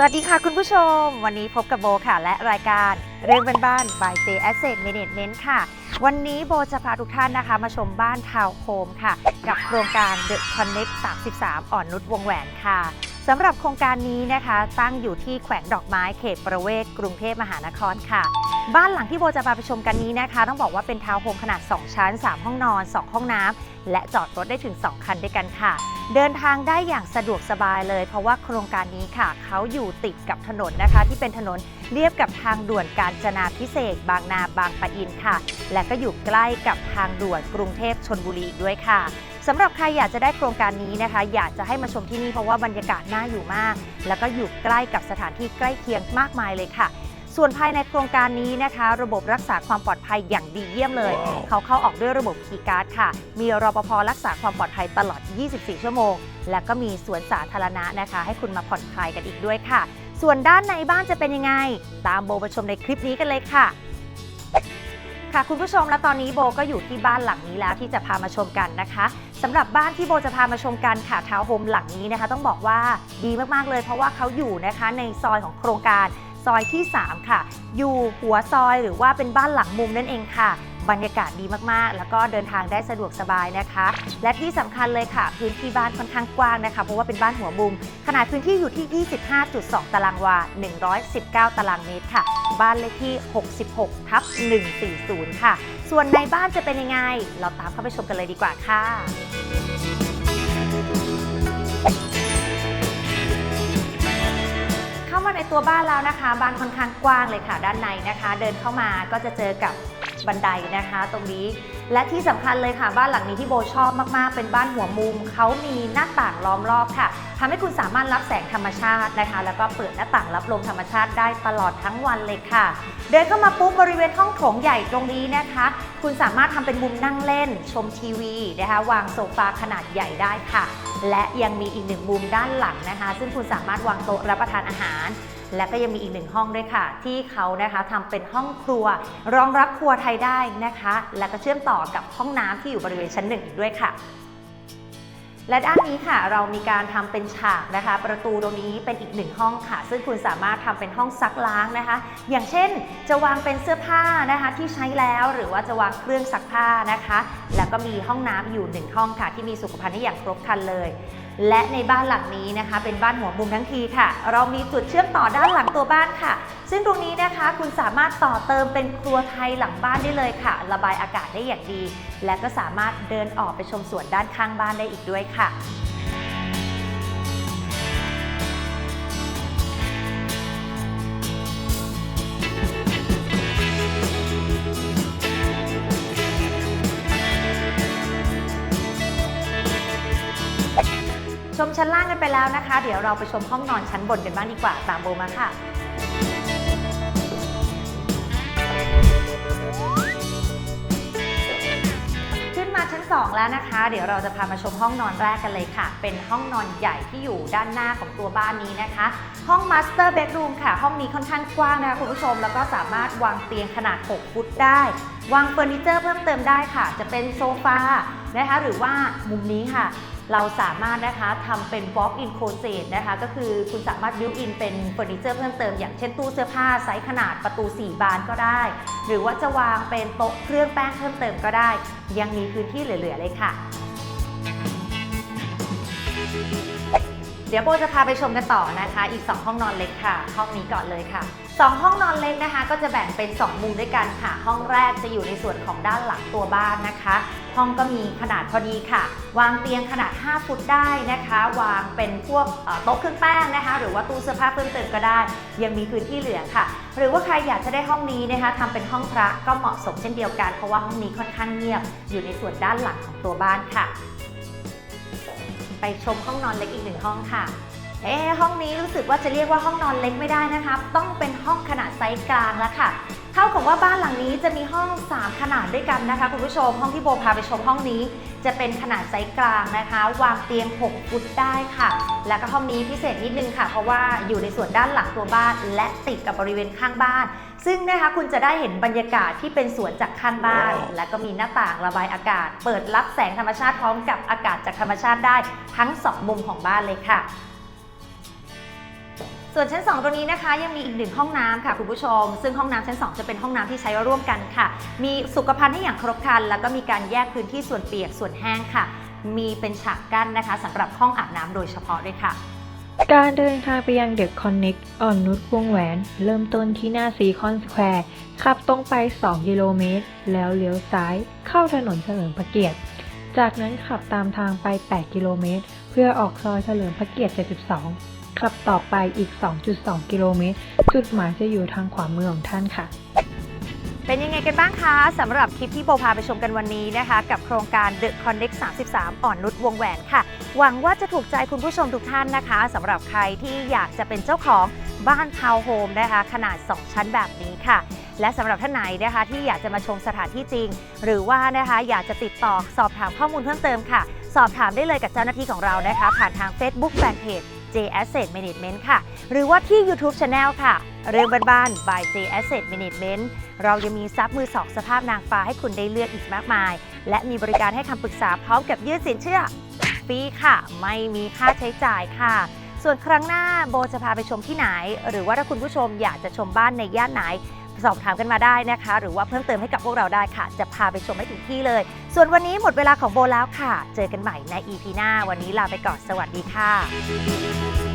สวัสดีค่ะคุณผู้ชม วันนี้พบกับโบค่ะ และรายการเรื่องบ้านๆ by J Asset Management ค่ะ วันนี้โบจะพาทุกท่านนะคะ มาชมบ้านทาวน์โฮมค่ะ กับโครงการ The Connect 33 อ่อนนุชวงแหวนค่ะ สำหรับโครงการนี้นะคะ ตั้งอยู่ที่แขวงดอกไม้เขตประเวศกรุงเทพมหานครค่ะ บ้านหลังที่โบจะพาไปชมกันนี้นะคะ ต้องบอกว่าเป็นทาวน์โฮมขนาด 2 ชั้น 3 ห้องนอน 2 ห้องน้ำและจอดรถได้ถึง 2 คันด้วยกันค่ะ เดินทางได้อย่างสะดวกสบายเลย เพราะว่าโครงการนี้ค่ะเขาอยู่ติดกับถนนนะคะ ที่เป็นถนนเรียบกับทางด่วนกาญจนาพิเศษ บางนาบางปะอินค่ะ และก็อยู่ใกล้กับทางด่วนกรุงเทพชนบุรีอีกด้วยค่ะ สำหรับใครอยากจะได้โครงการนี้นะคะ อยากจะให้มาชมที่นี่เพราะว่าบรรยากาศน่าอยู่มาก แล้วก็อยู่ใกล้กับสถานที่ใกล้เคียงมากมายเลยค่ะส่วนภายในโครงการนี้นะคะ ระบบรักษาความปลอดภัยอย่างดีเยี่ยมเลยเขาเข้าออกด้วยระบบคีย์การ์ดค่ะ มีรปภรักษาความปลอดภัยตลอด 24 ชั่วโมง และก็มีสวนสาธารณะนะคะ ให้คุณมาผ่อนคลายกันอีกด้วยค่ะ ส่วนด้านในบ้านจะเป็นยังไง ตามโบไปชมในคลิปนี้กันเลยค่ะ ค่ะคุณผู้ชมและตอนนี้โบก็อยู่ที่บ้านหลังนี้แล้วที่จะพามาชมกันนะคะสำหรับบ้านที่โบจะพามาชมกันค่ะทาวน์โฮมหลังนี้นะคะ ต้องบอกว่าดีมากๆเลย เพราะว่าเขาอยู่นะคะในซอยของโครงการซอยที่ 3 ค่ะ อยู่หัวซอยหรือว่าเป็นบ้านหลังมุมนั่นเองค่ะ บรรยากาศดีมากๆ แล้วก็เดินทางได้สะดวกสบายนะคะ และที่สำคัญเลยค่ะ พื้นที่บ้านค่อนข้างกว้างนะคะ เพราะว่าเป็นบ้านหัวมุม ขนาดพื้นที่อยู่ที่ 25.2 ตารางวา 119 ตารางเมตรค่ะ บ้านเลขที่ 66 ทับ 140 ค่ะ ส่วนในบ้านจะเป็นยังไง เราตามเข้าไปชมกันเลยดีกว่าค่ะเข้ามาในตัวบ้านแล้วนะคะ บ้านค่อนข้างกว้างเลยค่ะ ด้านในนะคะ เดินเข้ามาก็จะเจอกับ บันไดนะคะ ตรงนี้ และที่สำคัญเลยค่ะบ้านหลังนี้ที่โบชอบมากๆ เป็นบ้านหัวมุมเขามีหน้าต่างล้อมรอบค่ะทำให้คุณสามารถรับแสงธรรมชาตินะคะ แล้วก็เปิดหน้าต่างรับลมธรรมชาติได้ตลอดทั้งวันเลยค่ะ เดินเข้ามาปุ๊บบริเวณห้องโถงใหญ่ตรงนี้นะคะ คุณสามารถทำเป็นมุมนั่งเล่น ชมทีวีนะคะ วางโซฟาขนาดใหญ่ได้ค่ะ และยังมีอีกหนึ่งมุมด้านหลังนะคะ ซึ่งคุณสามารถวางโต๊ะรับประทานอาหาร และก็ยังมีอีกหนึ่งห้องด้วยค่ะ ที่เขานะคะทำเป็นห้องครัว รองรับครัวไทยได้นะคะ และก็เชื่อมต่อกับห้องน้ำที่อยู่บริเวณชั้นหนึ่งอีกด้วยค่ะ และด้านนี้ค่ะเรามีการทำเป็นฉากนะคะ ประตูตรงนี้เป็นอีกหนึ่งห้องค่ะ ซึ่งคุณสามารถทำเป็นห้องซักล้างนะคะ อย่างเช่น จะวางเป็นเสื้อผ้านะคะที่ใช้แล้วหรือว่าจะวางเครื่องซักผ้านะคะ แล้วก็มีห้องน้ำอยู่หนึ่งห้องค่ะ ที่มีสุขภัณฑ์ให้อย่างครบครันเลย และในบ้านหลังนี้นะคะ เป็นบ้านหัวมุมทั้งทีค่ะ เรามีจุดเชื่อมต่อด้านหลังตัวบ้านค่ะ ซึ่งตรงนี้นะคะคุณสามารถต่อเติมเป็นครัวไทยหลังบ้านได้เลยค่ะ ระบายอากาศได้อย่างดี และก็สามารถเดินออกไปชมสวนด้านข้างบ้านได้อีกด้วยค่ะ ชมชั้นล่างกันไปแล้วนะคะ เดี๋ยวเราไปชมห้องนอนชั้นบนกันบ้างดีกว่าตามโบมาค่ะขึ้นมาชั้น 2 แล้วนะคะ เดี๋ยวเราจะพามาชมห้องนอนแรกกันเลยค่ะ เป็นห้องนอนใหญ่ที่อยู่ด้านหน้าของตัวบ้านนี้นะคะ ห้อง Master Bedroom ค่ะ ห้องนี้ค่อนข้างกว้างนะคะคุณผู้ชม แล้วก็สามารถวางเตียงขนาด 6 ฟุตได้ วางเฟอร์นิเจอร์เพิ่มเติมได้ค่ะ จะเป็นโซฟานะคะ หรือว่ามุมนี้ค่ะ เราสามารถนะคะทำเป็น walk-in closet นะคะ ก็คือคุณสามารถ build in เป็นเฟอร์นิเจอร์เพิ่มเติมอย่างเช่นตู้เสื้อผ้าไซส์ขนาดประตู 4 บานก็ได้ หรือว่าจะวางเป็นโต๊ะเครื่องแป้งเพิ่มเติมก็ได้ ยังมีพื้นที่เหลือ ๆ เลยค่ะ เดี๋ยวโบจะพาไปชมกันต่อนะคะ อีก 2 ห้องนอนเล็กค่ะ ห้องนี้ก่อนเลยค่ะ2ห้องนอนเล็กนะคะ ก็จะแบ่งเป็น 2 มุมด้วยกันค่ะ ห้องแรกจะอยู่ในส่วนของด้านหลังตัวบ้านนะคะ ห้องก็มีขนาดพอดีค่ะ วางเตียงขนาด 5 ฟุตได้นะคะ วางเป็นพวกโต๊ะเครื่องแป้งนะคะ หรือว่าตู้เสื้อผ้าเพิ่มเติมก็ได้ ยังมีพื้นที่เหลือค่ะ หรือว่าใครอยากจะได้ห้องนี้นะคะทำเป็นห้องพระก็เหมาะสมเช่นเดียวกัน เพราะว่าห้องนี้ค่อนข้างเงียบ อยู่ในส่วนด้านหลังของตัวบ้านค่ะ ไปชมห้องนอนเล็กอีกหนึ่งห้องค่ะเอ๊ห้องนี้รู้สึกว่าจะเรียกว่าห้องนอนเล็กไม่ได้นะคะ ต้องเป็นห้องขนาดไซส์กลางแล้วค่ะ ท่ากับว่าบ้านหลังนี้จะมีห้อง 3 ขนาดด้วยกันนะคะคุณผู้ชมห้องที่โบพาไปชมห้องนี้ จะเป็นขนาดไซส์กลางนะคะ วางเตียง 6 ฟุตได้ค่ะ แล้วก็ห้องนี้พิเศษนิดนึงค่ะ เพราะว่าอยู่ในส่วนด้านหลังตัวบ้าน และติดกับบริเวณข้างบ้าน ซึ่งนะคะคุณจะได้เห็นบรรยากาศที่เป็นสวนจากข้างบ้าน และก็มีหน้าต่างระบายอากาศ เปิดรับแสงธรรมชาติพร้อมกับอากาศจากธรรมชาติได้ทั้งสองมุมของบ้านเลยค่ะ ส่วนชั้น 2 ตรงนี้นะคะยังมีอีกหนึ่งห้องน้ำค่ะคุณผู้ชม ซึ่งห้องน้ำชั้น 2 จะเป็นห้องน้ำที่ใช้ร่วมกันค่ะ มีสุขภัณฑ์ให้อย่างครบครัน แล้วก็มีการแยกพื้นที่ส่วนเปียกส่วนแห้งค่ะ มีเป็นฉากกั้นนะคะสำหรับห้องอาบน้ำโดยเฉพาะด้วยค่ะ การเดินทางไปยังเดอะคอนเน็กอ่อนนุชวงแหวน เริ่มต้นที่หน้าซีคอนสแควร์ขับตรงไป 2 กิโลเมตร แล้วเลี้ยวซ้ายเข้าถนนเฉลิมพระเกียรติ จากนั้นขับตามทางไป 8 กิโลเมตร เพื่อออกซอยเฉลิมพระเกียรติ 72 ขับต่อไปอีก 2.2 กิโลเมตร จุดหมายจะอยู่ทางขวามือของท่านค่ะ เป็นยังไงกันบ้างคะสำหรับคลิปที่โบพาไปชมกันวันนี้นะคะ กับโครงการ The Connect 33 อ่อนนุชวงแหวนค่ะ หวังว่าจะถูกใจคุณผู้ชมทุกท่านนะคะสำหรับใครที่อยากจะเป็นเจ้าของบ้านทาวน์โฮมนะคะ ขนาด 2 ชั้นแบบนี้ค่ะและสำหรับท่านไหนนะคะที่อยากจะมาชมสถานที่จริง หรือว่านะคะอยากจะติดต่อสอบถามข้อมูลเพิ่มเติมค่ะ สอบถามได้เลยกับเจ้าหน้าที่ของเรานะคะ ผ่านทาง Facebook Fanpage J Asset Management ค่ะ หรือว่าที่ YouTube Channel ค่ะ เรื่องบ้านๆ by J Asset Management เรายังมีซับมือสองสภาพนางฟ้าให้คุณได้เลือกอีกมากมาย และมีบริการให้คำปรึกษาพร้อมกับยืดสินเชื่อฟรีค่ะ ไม่มีค่าใช้จ่ายค่ะ ส่วนครั้งหน้าโบจะพาไปชมที่ไหน หรือว่าถ้าคุณผู้ชมอยากจะชมบ้านในย่านไหน สอบถามกันมาได้นะคะ หรือว่าเพิ่มเติมให้กับพวกเราได้ค่ะ จะพาไปชมให้ถึงที่เลย ส่วนวันนี้หมดเวลาของโบแล้วค่ะ เจอกันใหม่ใน EP หน้า วันนี้ลาไปก่อนสวัสดีค่ะ